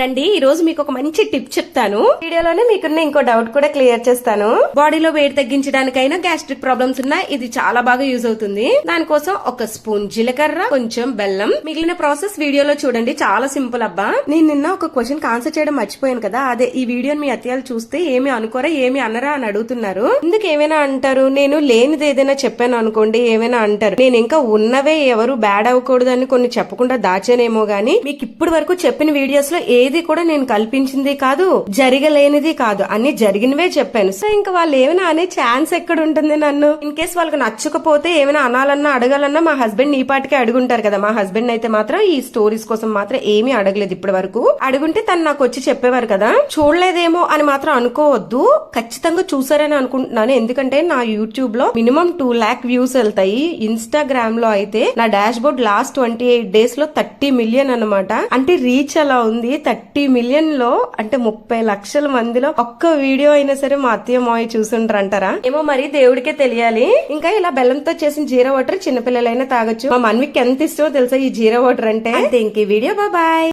రండి ఈ రోజు మీకు ఒక మంచి టిప్ చెప్తాను. వీడియోలోనే మీకున్న ఇంకో డౌట్ కూడా క్లియర్ చేస్తాను. బాడీలో వేడి తగ్గించడానికైనా గ్యాస్ట్రిక్ ప్రాబ్లమ్స్ ఉన్నా ఇది చాలా బాగా యూజ్ అవుతుంది. దానికోసం ఒక స్పూన్ జీలకర్ర కొంచెం బెల్లం. మిగిలిన ప్రాసెస్ వీడియోలో చూడండి చాలా సింపుల్ అబ్బా. నేను నిన్న ఒక క్వశ్చన్ ఆన్సర్ చేయడం మర్చిపోయాను కదా. అదే ఈ వీడియోని మీ అత్యాలు చూస్తే ఏమి అనుకోరా ఏమి అనరా అని అడుగుతున్నారు. ఎందుకు ఏమైనా అంటారు? నేను లేనిది ఏదైనా చెప్పాను అనుకోండి ఏమైనా అంటారు. నేను ఇంకా ఉన్నవే ఎవరు బ్యాడ్ అవ్వకూడదు అని కొన్ని చెప్పకుండా దాచానేమో గానీ మీకు ఇప్పటి వరకు చెప్పిన వీడియోస్లో ఏది కూడా నేను కల్పించింది కాదు జరగలేనిది కాదు. అన్ని జరిగినవే చెప్పాను. సో ఇంకా వాళ్ళు ఏమైనా అనే ఛాన్స్ ఎక్కడ ఉంటుంది నన్ను? ఇన్ కేస్ వాళ్ళకి నచ్చకపోతే ఏమైనా అనాలన్నా అడగాలన్నా మా హస్బెండ్ నీ పాటికే అడుగుంటారు కదా. మా హస్బెండ్ అయితే మాత్రం ఈ స్టోరీస్ కోసం మాత్రం ఏమీ అడగలేదు ఇప్పటి వరకు అడుగుంటే తను నాకు వచ్చి చెప్పేవారు కదా. చూడలేదేమో అని మాత్రం అనుకోవద్దు. ఖచ్చితంగా చూసారని అనుకుంటున్నాను. ఎందుకంటే నా యూట్యూబ్లో మినిమం టూ లాక్ వ్యూస్ వెళ్తాయి. ఇన్స్టాగ్రామ్లో అయితే నా dashboard last twenty eight డేస్లో థర్టీ మిలియన్ అన్నమాట. అంటే రీచ్ అలా ఉంది? థర్టీ మిలియన్లో అంటే ముప్పై లక్షల మందిలో ఒక్క వీడియో అయినా సరే మా అత్తయ్య మావి చూసుంటారంటారా? ఏమో మరి దేవుడికే తెలియాలి. ఇంకా ఇలా బెల్లంతో చేసిన జీరా వాటర్ చిన్నపిల్లలైనా తాగొచ్చు. మా మన్వికి ఎంత ఇష్టమో తెలుసా ఈ జీరా వాటర్ అంటే? అంతే ఇంక ఈ వీడియో. బాయ్.